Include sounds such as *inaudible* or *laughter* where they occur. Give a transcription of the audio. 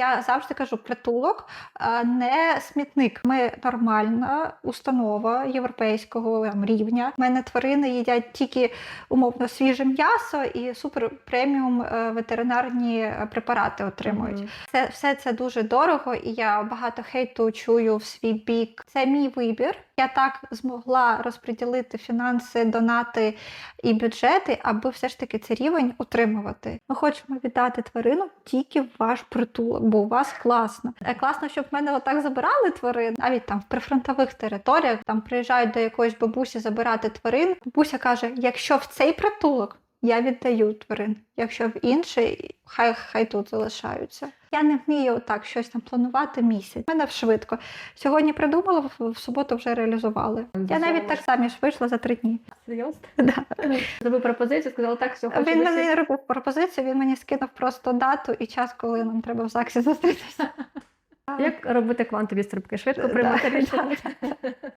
я завжди кажу, притулок не смітник. Ми нормальна установа європейського там, рівня. У мене тварини їдять тільки умовно свіже м'ясо і супер преміум е, ветеринарні е, препарати отримують. Мгм. Це все це дуже дорого, і я багато хейту чую в свій бік. Це мій вибір. Я так змогла розподілити фінанси, донати і бюджети, аби все ж таки цей рівень утримувати. Ми хочемо віддати тварину тільки в ваш притулок, бо у вас класно. Е, Класно, щоб в мене отак забирали тварин, навіть там в прифронтових територіях там приїжджають до якоїсь бабусі забирати тварин. Бабуся каже: якщо в цей притулок. Я віддаю тварин. Якщо в інший, хай хай тут залишаються. Я не вмію так щось там планувати місяць. У мене швидко. Сьогодні придумала, в, суботу вже реалізували. Я навіть так самі ж вийшла за три дні. Серйозно? *laughs* Да. Зробив пропозицію, сказала так, все, хочу Він мені не робив пропозицію, він мені скинув просто дату і час, коли нам треба в ЗАГСі зустрітися. *laughs* Як робити квантові стрибки? Швидко приймати рішення.